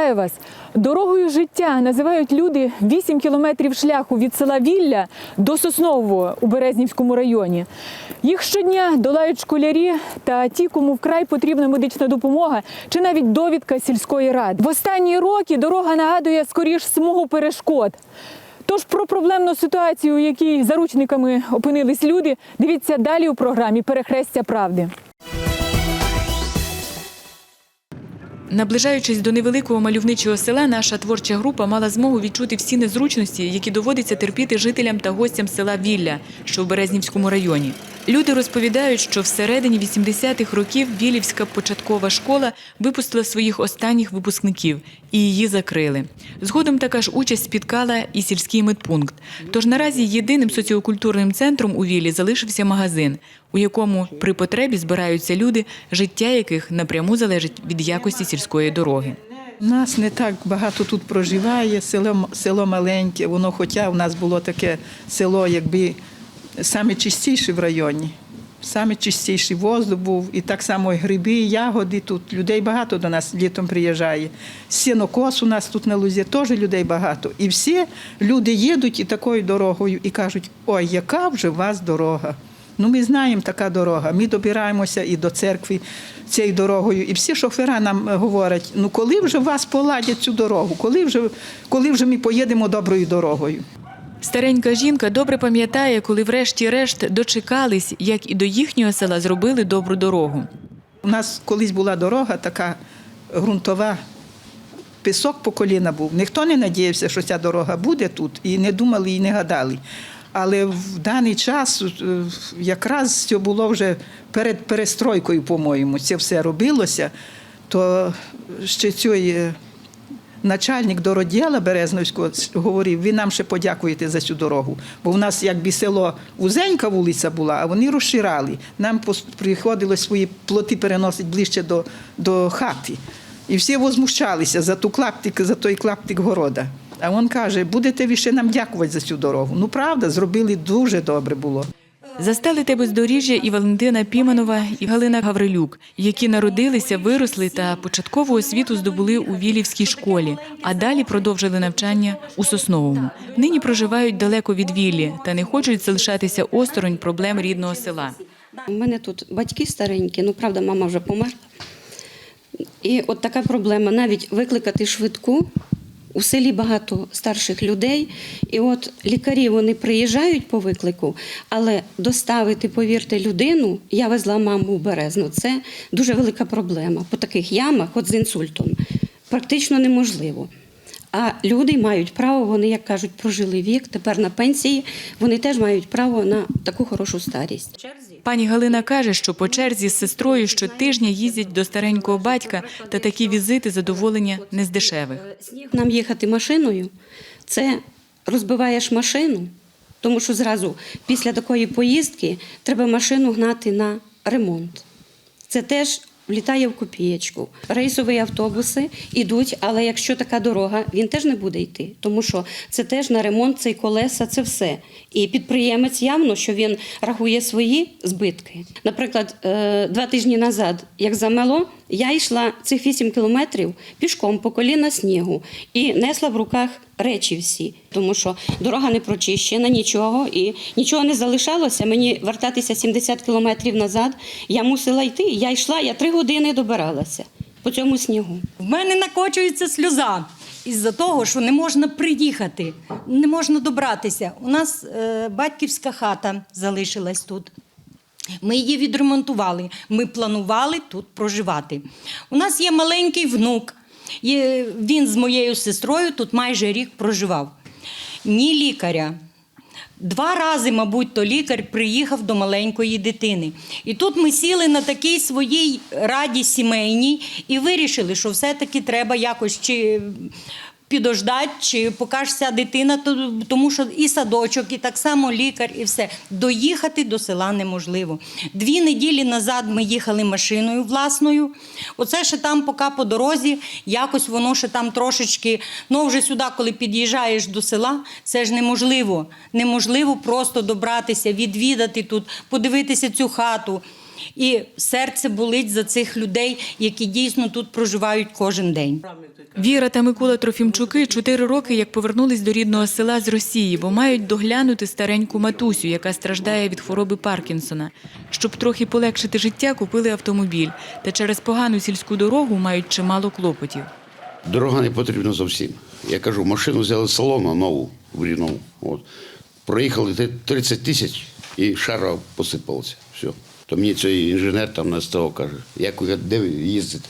Вітаю вас! Дорогою життя називають люди 8 кілометрів шляху від села Вілля до Соснового у Березнівському районі. Їх щодня долають школярі та ті, кому вкрай потрібна медична допомога чи навіть довідка сільської ради. В останні роки дорога нагадує скоріш смугу перешкод. Тож про проблемну ситуацію, у якій заручниками опинились люди, дивіться далі у програмі Перехрестя правди. Наближаючись до невеликого мальовничого села, наша творча група мала змогу відчути всі незручності, які доводиться терпіти жителям та гостям села Вілля, що в Березнівському районі. Люди розповідають, що всередині 80-х років Вілівська початкова школа випустила своїх останніх випускників і її закрили. Згодом така ж участь спіткала і сільський медпункт. Тож наразі єдиним соціокультурним центром у Віллі залишився магазин, у якому при потребі збираються люди, життя яких напряму залежить від якості сільської дороги. Нас не так багато тут проживає, село, село маленьке, воно хоча в нас було таке село, якби саме чистіше в районі. Саме чистіший воздух був, і так само і гриби, і ягоди тут. Людей багато до нас літом приїжджає. Сінокос у нас тут на лузі теж людей багато. І всі люди їдуть і такою дорогою і кажуть, ой, яка вже у вас дорога. Ну, ми знаємо така дорога. Ми добираємося і до церкви цією дорогою. І всі шофера нам говорять: ну коли вже вас поладять цю дорогу, коли вже, коли вже ми поїдемо доброю дорогою. Старенька жінка добре пам'ятає, коли врешті-решт дочекались, як і до їхнього села зробили добру дорогу. У нас колись була дорога така ґрунтова, пісок по коліна був. Ніхто не надіявся, що ця дорога буде тут, і не думали, і не гадали. Але в даний час е, якраз це було вже перед перестройкою, по-моєму, це все робилося, то ще е, начальник дороділа Березновського говорив, ви нам ще подякуєте за цю дорогу. Бо в нас якби село вузенька вулиця була, а вони розширали. Нам приходилось свої плоти переносити ближче до, до хати. І всі возмущалися за ту клаптик, за той клаптик города. А він каже, будете ви ще нам дякувати за цю дорогу. Ну правда, зробили дуже добре було. Застали те бездоріжжя і Валентина Піманова, і Галина Гаврилюк, які народилися, виросли та початкову освіту здобули у Вілівській школі, а далі продовжили навчання у Сосновому. Нині проживають далеко від Віллі та не хочуть залишатися осторонь проблем рідного села. У мене тут батьки старенькі, ну правда, мама вже померла. І от така проблема навіть викликати швидку. У селі багато старших людей, і от лікарі вони приїжджають по виклику, але доставити, повірте, людину, я везла маму в Березну. Це дуже велика проблема. По таких ямах, от з інсультом, практично неможливо. А люди мають право, вони, як кажуть, прожили вік, тепер на пенсії, вони теж мають право на таку хорошу старість. Пані Галина каже, що по черзі з сестрою щотижня їздять до старенького батька, та такі візити задоволення не з дешевих. Нам їхати машиною це розбиваєш машину, тому що зразу після такої поїздки треба машину гнати на ремонт. Це теж влітає в копієчку. Рейсові автобуси йдуть, але якщо така дорога, він теж не буде йти, тому що це теж на ремонт, цей колеса, це все. І підприємець явно, що він рахує свої збитки. Наприклад, е, два тижні назад, як замело, я йшла цих 8 кілометрів пішком по коліна снігу і несла в руках речі всі, тому що дорога не прочищена, нічого, і нічого не залишалося. Мені вертатися 70 кілометрів назад. Я мусила йти. Я йшла, я три години добиралася по цьому снігу. В мене накочується сльоза із-за того, що не можна приїхати, не можна добратися. У нас е, батьківська хата залишилась тут. Ми її відремонтували. Ми планували тут проживати. У нас є маленький внук. Він з моєю сестрою тут майже рік проживав. Ні лікаря. Два рази, мабуть, то лікар приїхав до маленької дитини. І тут ми сіли на такій своїй раді сімейній і вирішили, що все-таки треба якось чи підождати, чи ця дитина, то- тому що і садочок, і так само лікар, і все. Доїхати до села неможливо. Дві неділі назад ми їхали машиною власною. Оце ще там, поки по дорозі, якось воно ще там трошечки. Ну вже сюди, коли під'їжджаєш до села, це ж неможливо. Неможливо просто добратися, відвідати тут, подивитися цю хату. І серце болить за цих людей, які дійсно тут проживають кожен день. Віра та Микола Трофімчуки чотири роки як повернулись до рідного села з Росії, бо мають доглянути стареньку матусю, яка страждає від хвороби Паркінсона. Щоб трохи полегшити життя, купили автомобіль. Та через погану сільську дорогу мають чимало клопотів. Дорога не потрібна зовсім. Я кажу, машину взяли з салону нову в Рівному. От. Проїхали те- 30 тисяч і шара посипалася. Все. То мені цей інженер там на СТО каже, як де ви їздите?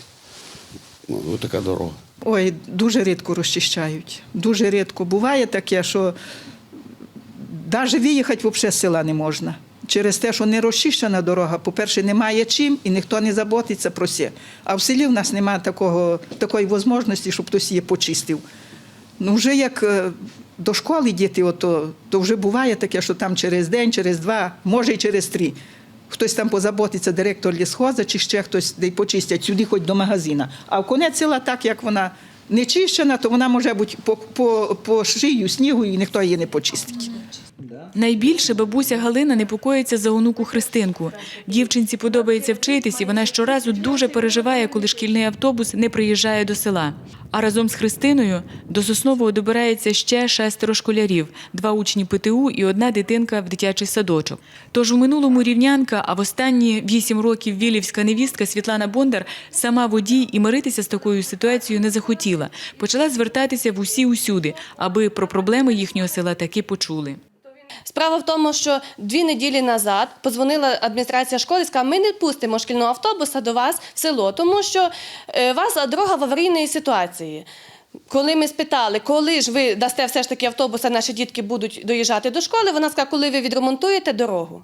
Ну, ось така дорога. Ой, дуже рідко розчищають. Дуже рідко. Буває таке, що навіть виїхати взагалі з села не можна. Через те, що не розчищена дорога, по-перше, немає чим і ніхто не заботиться про це. А в селі в нас немає такого, такої можливості, щоб хтось її почистив. Ну, вже як е, до школи діти, ото, то вже буває таке, що там через день, через два, може і через три. Хтось там позаботиться, директор лісхоза, чи ще хтось де почистять сюди, хоч до магазина. А в конець села, так як вона не чищена, то вона може бути по, по, по шию снігу і ніхто її не почистить. Найбільше бабуся Галина непокоїться за онуку Христинку. Дівчинці подобається вчитись, і вона щоразу дуже переживає, коли шкільний автобус не приїжджає до села. А разом з Христиною до Соснового добирається ще шестеро школярів, два учні ПТУ і одна дитинка в дитячий садочок. Тож у минулому рівнянка, а в останні вісім років вілівська невістка Світлана Бондар сама водій і миритися з такою ситуацією не захотіла. Почала звертатися в усі усюди, аби про проблеми їхнього села таки почули. Справа в тому, що дві неділі назад подзвонила адміністрація школи і сказала, ми не пустимо шкільного автобуса до вас в село, тому що е, вас дорога в аварійній ситуації. Коли ми спитали, коли ж ви дасте все ж таки автобуса, наші дітки будуть доїжджати до школи, вона сказала, коли ви відремонтуєте дорогу.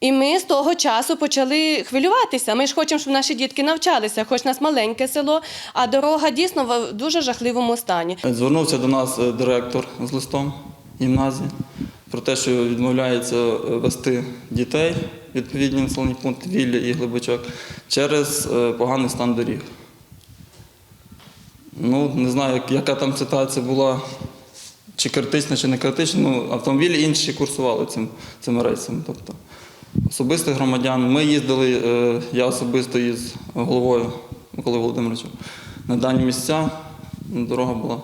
І ми з того часу почали хвилюватися. Ми ж хочемо, щоб наші дітки навчалися, хоч нас маленьке село, а дорога дійсно в дуже жахливому стані. Звернувся до нас е, директор з листом гімназії про те, що відмовляється е, вести дітей відповідні населені пункти Вілля і Глибочок через е, поганий стан доріг. Ну, не знаю, яка там ситуація була, чи критична, чи не критична. Ну, автомобілі інші курсували цим, цими рейсами. Тобто, особистих громадян. Ми їздили, е, я особисто із головою Миколою Володимировичем на дані місця. Дорога була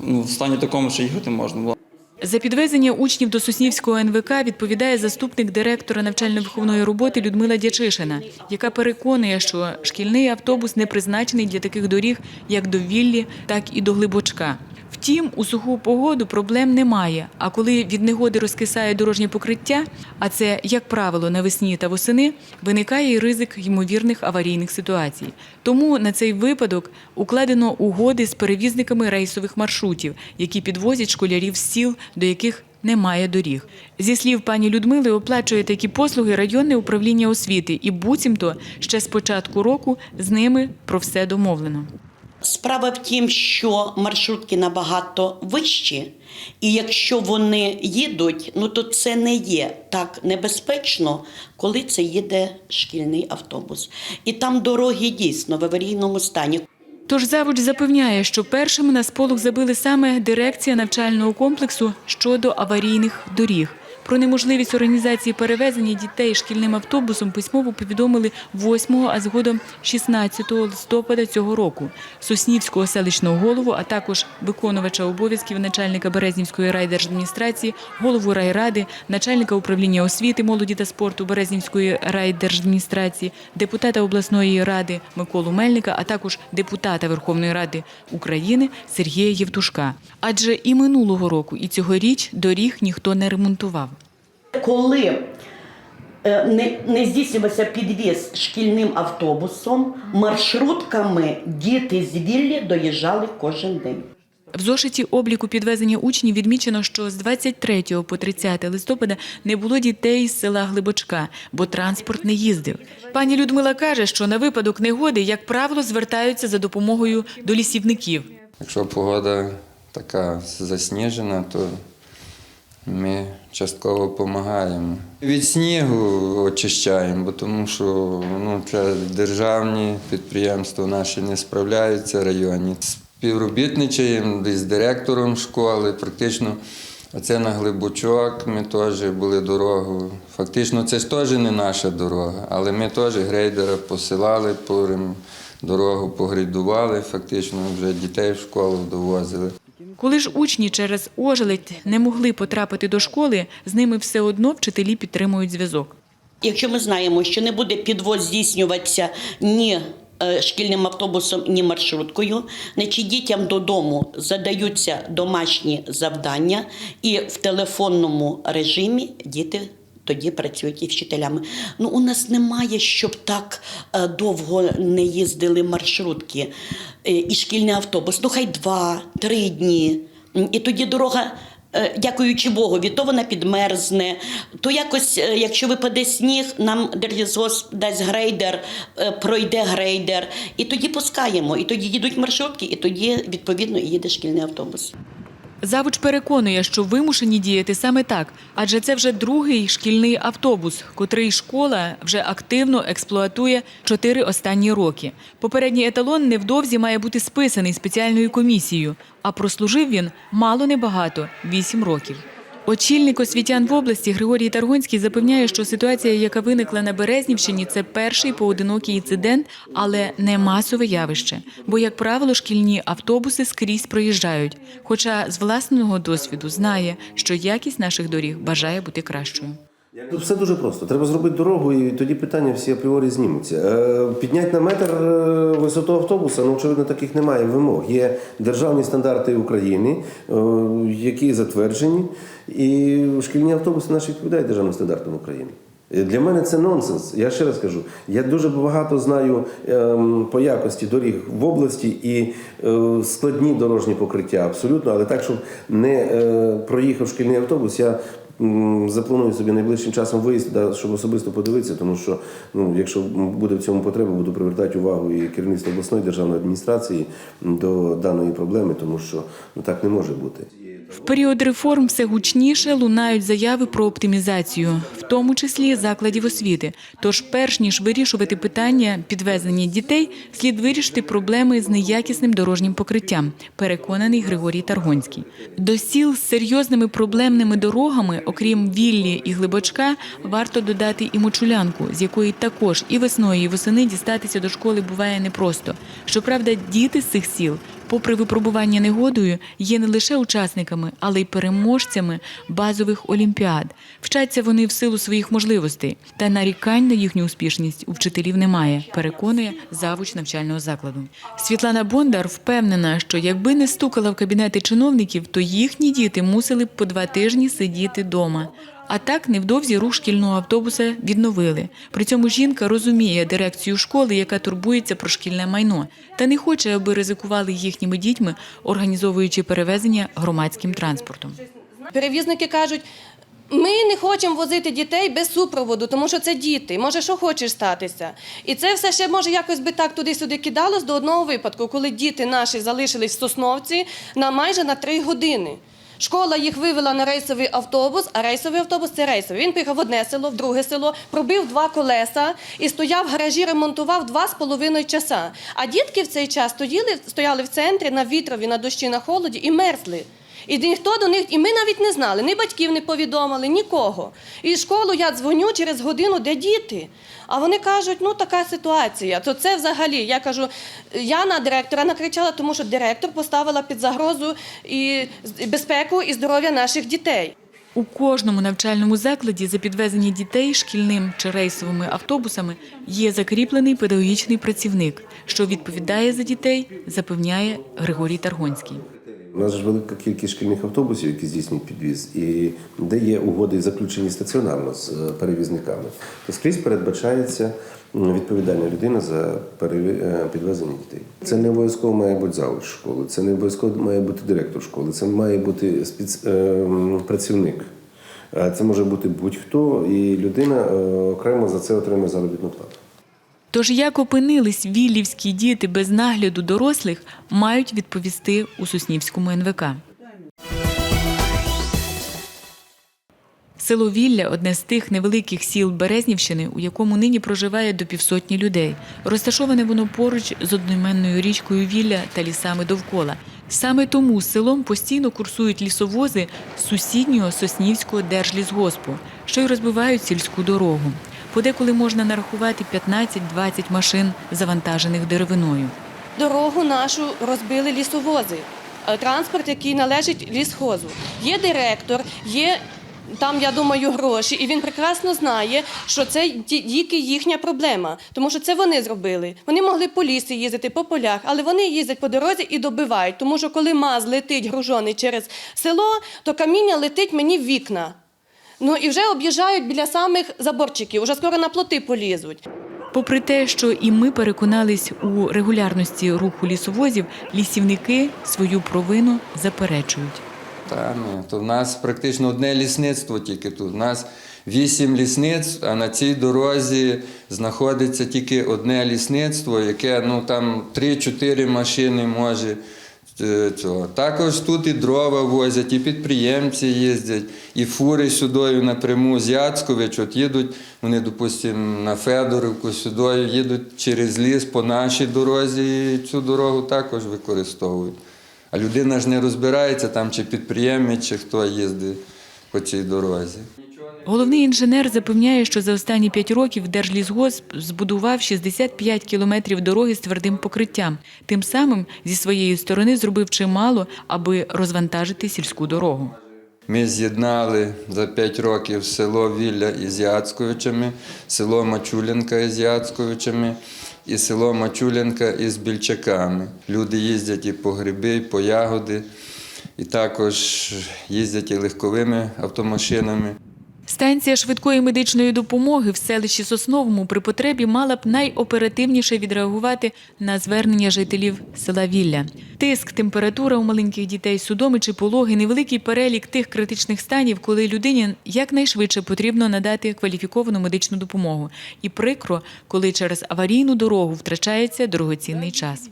ну, в стані такому, що їхати можна було. За підвезення учнів до Соснівського НВК відповідає заступник директора навчально-виховної роботи Людмила Дячишина, яка переконує, що шкільний автобус не призначений для таких доріг, як до Віллі, так і до Глибочка. Втім, у суху погоду проблем немає. А коли від негоди розкисає дорожнє покриття, а це, як правило, навесні та восени, виникає і ризик ймовірних аварійних ситуацій. Тому на цей випадок укладено угоди з перевізниками рейсових маршрутів, які підвозять школярів з сіл, до яких немає доріг. Зі слів пані Людмили, оплачує такі послуги районне управління освіти, і буцімто ще з початку року з ними про все домовлено. Справа в тім, що маршрутки набагато вищі, і якщо вони їдуть, ну то це не є так небезпечно, коли це їде шкільний автобус. І там дороги дійсно в аварійному стані. Тож завуч запевняє, що першими на сполох забили саме дирекція навчального комплексу щодо аварійних доріг. Про неможливість організації перевезення дітей шкільним автобусом письмово повідомили 8, а згодом 16 листопада цього року Соснівського селищного голову, а також виконувача обов'язків начальника Березнівської райдержадміністрації, голову райради, начальника управління освіти, молоді та спорту Березнівської райдержадміністрації, депутата обласної ради Миколу Мельника, а також депутата Верховної Ради України Сергія Євтушка. Адже і минулого року, і цьогоріч доріг ніхто не ремонтував. Коли е, не, не здійснювався підвіз шкільним автобусом, маршрутками діти з Віллі доїжджали кожен день. В зошиті обліку підвезення учнів відмічено, що з 23 по 30 листопада не було дітей з села Глибочка, бо транспорт не їздив. Пані Людмила каже, що на випадок негоди, як правило, звертаються за допомогою до лісівників. Якщо погода така засніжена, то ми частково допомагаємо. Від снігу очищаємо, бо тому що ну, це державні підприємства наші не справляються районні. Співробітничаємо з директором школи, практично Оце на Глибочок ми теж були дорогу. Фактично, це ж теж не наша дорога, але ми теж грейдера посилали, порим, дорогу погрейдували, фактично вже дітей в школу довозили. Коли ж учні через ожеледь не могли потрапити до школи, з ними все одно вчителі підтримують зв'язок. Якщо ми знаємо, що не буде підвоз здійснюватися ні е, шкільним автобусом, ні маршруткою, значить дітям додому задаються домашні завдання, і в телефонному режимі діти. Тоді працюють і вчителями. Ну, у нас немає, щоб так е, довго не їздили маршрутки е, і шкільний автобус. Ну, хай два-три дні. І тоді дорога Е, Дякуючи Богові, то вона підмерзне, то якось, якщо випаде сніг, нам Держлісгосп дасть грейдер, пройде грейдер, і тоді пускаємо, і тоді їдуть маршрутки, і тоді відповідно їде шкільний автобус. Завуч переконує, що вимушені діяти саме так, адже це вже другий шкільний автобус, котрий школа вже активно експлуатує чотири останні роки. Попередній еталон невдовзі має бути списаний спеціальною комісією, а прослужив він мало небагато вісім років. Очільник освітян в області Григорій Таргонський запевняє, що ситуація, яка виникла на Березнівщині, це перший поодинокий інцидент, але не масове явище. Бо, як правило, шкільні автобуси скрізь проїжджають. Хоча з власного досвіду знає, що якість наших доріг бажає бути кращою. Тут все дуже просто. Треба зробити дорогу, і тоді питання всі апріорі знімуться. Е, Підняти на метр е, висоту автобуса, ну очевидно, таких немає вимог. Є державні стандарти України, е, які затверджені, і шкільні автобуси наші відповідають державним стандартам України. Е, Для мене це нонсенс. Я ще раз кажу, я дуже багато знаю ем, по якості доріг в області і е, складні дорожні покриття, абсолютно, але так, щоб не е, проїхав шкільний автобус, я запланую собі найближчим часом виїзд, щоб особисто подивитися, тому що ну, якщо буде в цьому потреба, буду привертати увагу і керівництва обласної державної адміністрації до даної проблеми, тому що ну, так не може бути. В період реформ все гучніше лунають заяви про оптимізацію, в тому числі закладів освіти. Тож, перш ніж вирішувати питання підвезення дітей, слід вирішити проблеми з неякісним дорожнім покриттям, переконаний Григорій Таргонський. До сіл з серйозними проблемними дорогами, окрім Віллі і Глибочка, варто додати і Мочулянку, з якої також і весною, і восени дістатися до школи буває непросто. Щоправда, діти з цих сіл попри випробування негодою, є не лише учасниками, але й переможцями базових олімпіад. Вчаться вони в силу своїх можливостей, та нарікань на їхню успішність у вчителів немає, переконує завуч навчального закладу. Світлана Бондар впевнена, що якби не стукала в кабінети чиновників, то їхні діти мусили б по два тижні сидіти вдома. А так невдовзі рух шкільного автобуса відновили. При цьому жінка розуміє дирекцію школи, яка турбується про шкільне майно, та не хоче, аби ризикували їхніми дітьми, організовуючи перевезення громадським транспортом. Перевізники кажуть. Ми не хочемо возити дітей без супроводу, тому що це діти. Може, що хочеш статися. І це все ще може якось би так туди-сюди кидалось до одного випадку, коли діти наші залишились в Сосновці на майже на три години. Школа їх вивела на рейсовий автобус, а рейсовий автобус це рейсовий. Він поїхав в одне село, в друге село, пробив два колеса і стояв в гаражі, ремонтував два з половиною часа. А дітки в цей час стояли, стояли в центрі на вітрові, на дощі, на холоді і мерзли. І ніхто до них, і ми навіть не знали, ні батьків не повідомили, нікого. І в школу я дзвоню через годину, де діти. А вони кажуть, ну така ситуація. То це взагалі. Я кажу, я на директора накричала, тому що директор поставила під загрозу і безпеку і здоров'я наших дітей. У кожному навчальному закладі за підвезення дітей шкільним чи рейсовими автобусами є закріплений педагогічний працівник, що відповідає за дітей, запевняє Григорій Таргонський. У нас ж велика кількість шкільних автобусів, які здійснюють підвіз, і де є угоди заключені стаціонарно з е, перевізниками, то скрізь передбачається відповідальна людина за е, підвезення дітей. Це не обов'язково має бути завуч школи, це не обов'язково має бути директор школи, це має бути спец... е, Це може бути будь-хто, і людина окремо за це отримує заробітну плату. Тож як опинились віллівські діти без нагляду дорослих, мають відповісти у Соснівському НВК. Село Вілля одне з тих невеликих сіл Березнівщини, у якому нині проживає до півсотні людей. Розташоване воно поруч з одноіменною річкою Вілля та лісами довкола. Саме тому селом постійно курсують лісовози з сусіднього Соснівського держлісгоспу, що й розбивають сільську дорогу. Подеколи можна нарахувати 15-20 машин, завантажених деревиною. Дорогу нашу розбили лісовози. Е, Транспорт, який належить лісхозу. Є директор, є там, я думаю, гроші, і він прекрасно знає, що це ті- тільки їхня проблема, тому що це вони зробили. Вони могли по лісі їздити по полях, але вони їздять по дорозі і добивають. Тому що коли маз летить гружений через село, то каміння летить мені в вікна. Ну і вже об'їжджають біля самих заборчиків, уже скоро на плоти полізуть. Попри те, що і ми переконались у регулярності руху лісовозів, лісівники свою провину заперечують. Та ні, то в нас практично одне лісництво тільки тут. У нас вісім лісництв, а на цій дорозі знаходиться тільки одне лісництво, яке ну там 3-4 машини може. Цього. Також тут і дрова возять, і підприємці їздять, і фури сюдою напряму з Яцкович, от їдуть, вони, допустимо, на Федоровку сюдою їдуть через ліс по нашій дорозі, і цю дорогу також використовують. А людина ж не розбирається там, чи підприємець, чи хто їздить по цій дорозі. Головний інженер запевняє, що за останні п'ять років Держлісгосп збудував 65 кілометрів дороги з твердим покриттям. Тим самим зі своєї сторони зробив чимало, аби розвантажити сільську дорогу. Ми з'єднали за 5 років село Вілля із Яцковичами, село Мачулінка із Яцковичами і село Мачулінка із Більчаками. Люди їздять і по гриби, і по ягоди, і також їздять і легковими автомашинами. Станція швидкої медичної допомоги в селищі Сосновому при потребі мала б найоперативніше відреагувати на звернення жителів села Вілля. Тиск, температура у маленьких дітей, судоми чи пологи, невеликий перелік тих критичних станів, коли людині якнайшвидше потрібно надати кваліфіковану медичну допомогу. І прикро, коли через аварійну дорогу втрачається дорогоцінний час.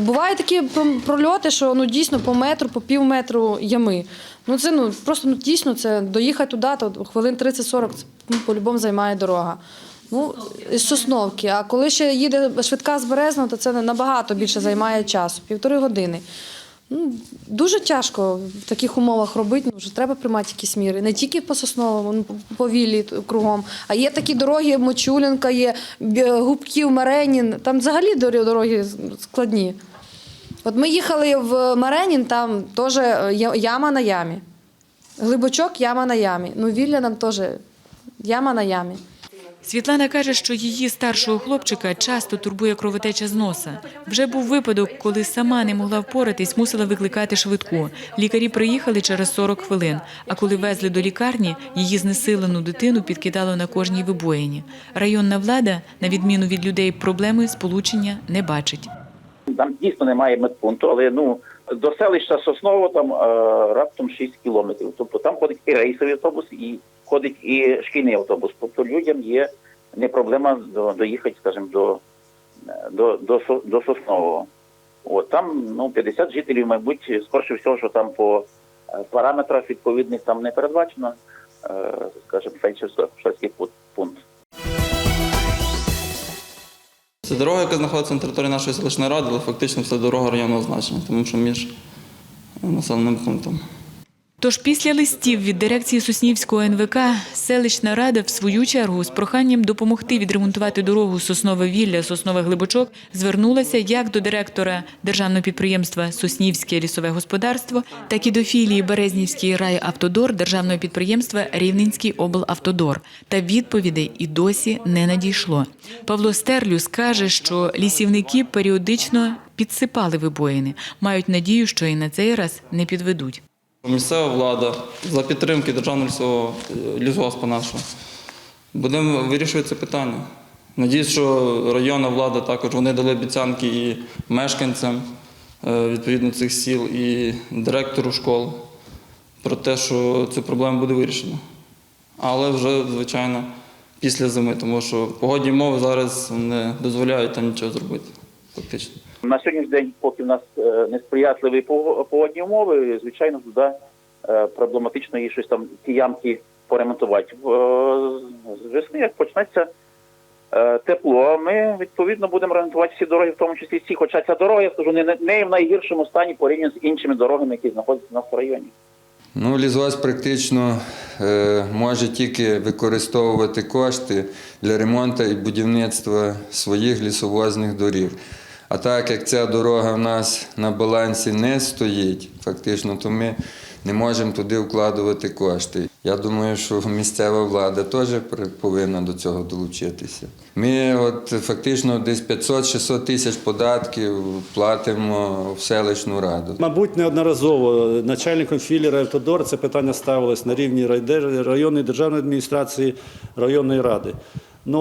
Бувають такі прольоти, що ну дійсно по метру, по пів метру ями. Ну це ну просто ну дійсно це доїхати туди, то хвилин 30-40 ну, по-любому займає дорога. Ну, з Сосновки. А коли ще їде швидка з Березного, то це набагато більше займає часу, півтори години. Ну, дуже тяжко в таких умовах робити, ну, вже треба приймати якісь міри. Не тільки по Сосновому, ну, по Віллі кругом. А є такі дороги, Мочулінка, є Губків, Маренін. Там взагалі дороги складні. От ми їхали в Маренін, там теж яма на ямі. Глибочок яма на ямі. Ну, Вілля нам теж яма на ямі. Світлана каже, що її старшого хлопчика часто турбує кровотеча з носа. Вже був випадок, коли сама не могла впоратись, мусила викликати швидку. Лікарі приїхали через 40 хвилин. А коли везли до лікарні, її знесилену дитину підкидало на кожній вибоїні. Районна влада, на відміну від людей, проблеми сполучення не бачить. Там дійсно немає медпункту, але ну до селища Сосново там е, раптом 6 кілометрів. Тобто там ходить і рейсовий автобус, і ходить і шкільний автобус. Тобто людям є не проблема до, доїхати, скажімо, до, до, до, до Соснового. От там ну 50 жителів, мабуть, скорше всього, що там по е, параметрах відповідних там не передбачено, е, скажімо, фельдшерський пункт. Це дорога, яка знаходиться на території нашої селищної ради, але фактично це дорога районного значення, тому що між населеним пунктом. Тож після листів від дирекції Соснівського НВК селищна рада в свою чергу з проханням допомогти відремонтувати дорогу Соснове Вілля, Соснове Глибочок звернулася як до директора державного підприємства Соснівське лісове господарство, так і до філії Березнівський райавтодор державного підприємства Рівненський облавтодор. Та відповідей і досі не надійшло. Павло Стерлюс каже, що лісівники періодично підсипали вибоїни, мають надію, що і на цей раз не підведуть. Місцева влада за підтримки державного е, лісгоспа нашого. Будемо вирішувати це питання. Надіюсь, що районна влада також вони дали обіцянки і мешканцям е, відповідно цих сіл, і директору школ про те, що цю проблему буде вирішено. Але вже, звичайно, після зими, тому що погодні умови зараз не дозволяють там нічого зробити. Фактично. На сьогоднішній день, поки в нас е, несприятливі погодні умови, звичайно, туди е, проблематично є щось там ті ямки поремонтувати. З весни, як почнеться е, тепло, ми відповідно будемо ремонтувати всі дороги, в тому числі ці. Хоча ця дорога, я скажу, не, не в найгіршому стані порівняно з іншими дорогами, які знаходяться у нас в районі. Ну, лісгосп практично е, може тільки використовувати кошти для ремонту і будівництва своїх лісовозних доріг. А так як ця дорога в нас на балансі не стоїть, фактично, то ми не можемо туди вкладувати кошти. Я думаю, що місцева влада теж повинна до цього долучитися. Ми от фактично десь 500-600 тисяч податків платимо в селищну раду. Мабуть, неодноразово начальником філії «Райавтодор» це питання ставилось на рівні районної державної адміністрації, районної ради. Ну,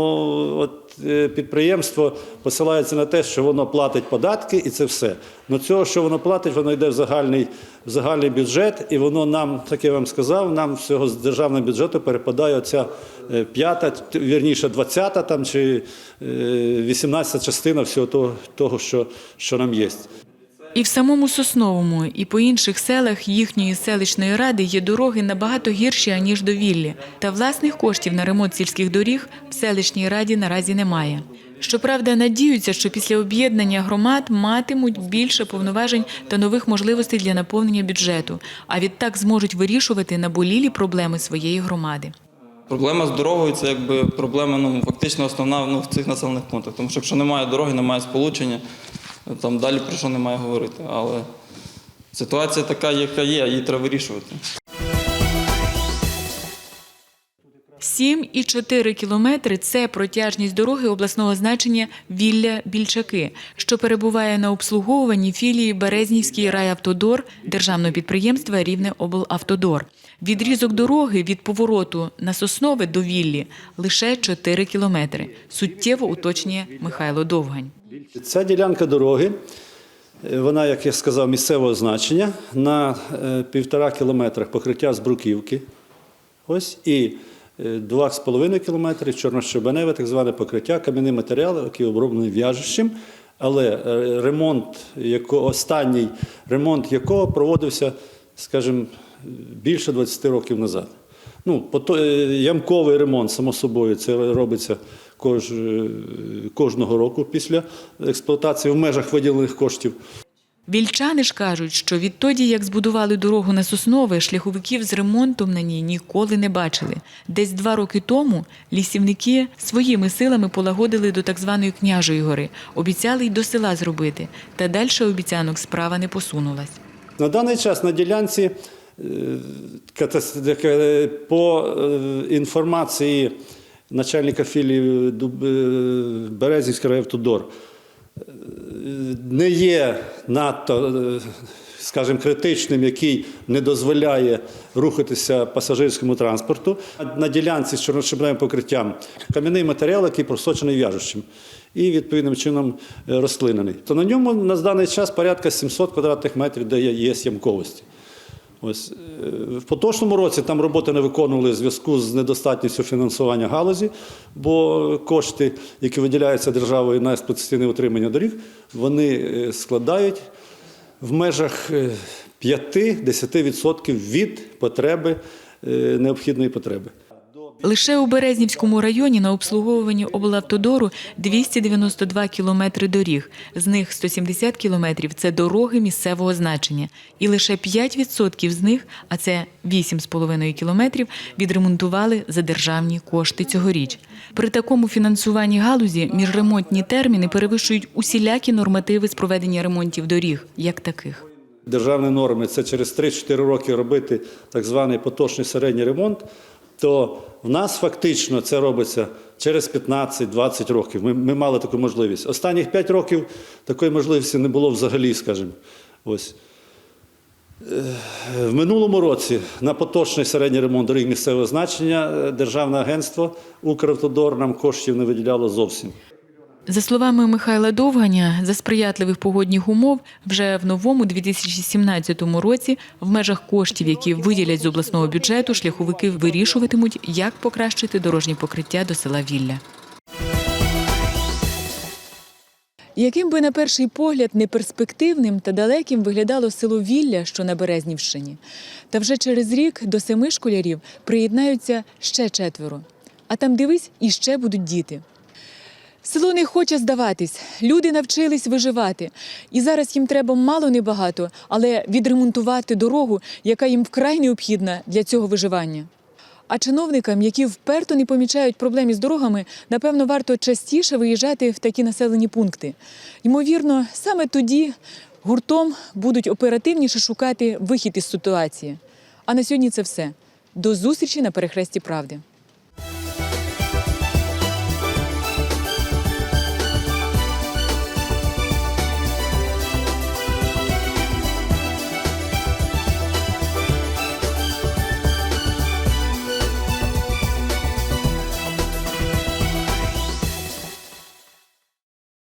от підприємство посилається на те, що воно платить податки і це все. Но цього, що воно платить, воно йде в загальний, в загальний бюджет, і воно нам, так я вам сказав, нам всього з державного бюджету перепадає оця е, п'ята, вірніше, двадцята там чи е, вісімнадцята частина всього того, того що, що нам є. І в самому Сосновому, і по інших селах їхньої селищної ради є дороги набагато гірші, аніж до Віллі. Та власних коштів на ремонт сільських доріг в селищній раді наразі немає. Щоправда, надіються, що після об'єднання громад матимуть більше повноважень та нових можливостей для наповнення бюджету, а відтак зможуть вирішувати наболілі проблеми своєї громади. Проблема з дорогою це якби проблема ну, фактично основна ну, в цих населених пунктах. Тому що якщо немає дороги, немає сполучення, там далі про що немає говорити. Але ситуація така, яка є, її треба вирішувати. 7,4 кілометри – це протяжність дороги обласного значення Вілля-Більчаки, що перебуває на обслуговуванні філії Березнівський райавтодор державного підприємства Рівне облавтодор. Відрізок дороги від повороту на Соснове до Віллі лише 4 кілометри. Суттєво уточнює Михайло Довгань. Ця ділянка дороги, е, вона, як я сказав, місцевого значення на е, півтора кілометрах покриття з бруківки. Ось і е, два з половиною кілометри чорнощебеневе, так зване покриття, кам'яний матеріал, який оброблений в'яжущим. Але е, ремонт, яко, останній ремонт якого проводився, скажімо, більше 20 років назад. Ну, е, ямковий ремонт, само собою, це робиться кож, е, кожного року після експлуатації в межах виділених коштів. Вільчани ж кажуть, що відтоді, як збудували дорогу на Соснове, шляховиків з ремонтом на ній ніколи не бачили. Десь два роки тому лісівники своїми силами полагодили до так званої княжої гори, обіцяли й до села зробити. Та далі обіцянок справа не посунулась. На даний час на ділянці е, катас- по е, інформації начальника філії е, Березівський райавтодор, е, не є надто, е, скажімо, критичним, який не дозволяє рухатися пасажирському транспорту. На ділянці з чорношибневим покриттям кам'яний матеріал, який просочений в'яжучим і відповідним чином е. То на ньому на даний час порядка 700 квадратних метрів, де є ямковості. Ось е, в поточному році там роботи не виконували в зв'язку з недостатністю фінансування галузі, бо кошти, які виділяються державою на експлуатаційне утримання доріг, вони е, складають в межах е, 5-10% від потреби е, необхідної потреби. Лише у Березнівському районі на обслуговуванні облавтодору 292 кілометри доріг. З них 170 кілометрів – це дороги місцевого значення. І лише 5% з них, а це 8,5 кілометрів, відремонтували за державні кошти цьогоріч. При такому фінансуванні галузі міжремонтні терміни перевищують усілякі нормативи з проведення ремонтів доріг, як таких. державні норми це через 3-4 роки робити так званий поточний середній ремонт, то в нас фактично це робиться через 15-20 років. Ми, ми мали таку можливість. Останніх 5 років такої можливості не було взагалі, скажімо. Ось. Е, В минулому році на поточний середній ремонт доріг місцевого значення е, Державне агентство «Укравтодор» нам коштів не виділяло зовсім. За словами Михайла Довганя, за сприятливих погодних умов вже в новому 2017 році в межах коштів, які виділять з обласного бюджету, шляховики вирішуватимуть, як покращити дорожнє покриття до села Вілля. Яким би на перший погляд неперспективним та далеким виглядало село Вілля, що на Березнівщині, та вже через рік до семи школярів приєднаються ще четверо. А там дивись, іще будуть діти. Село не хоче здаватись. Люди навчились виживати. І зараз їм треба мало небагато, але відремонтувати дорогу, яка їм вкрай необхідна для цього виживання. А чиновникам, які вперто не помічають проблем із дорогами, напевно, варто частіше виїжджати в такі населені пункти. Ймовірно, саме тоді гуртом будуть оперативніше шукати вихід із ситуації. А на сьогодні це все. До зустрічі на перехресті правди.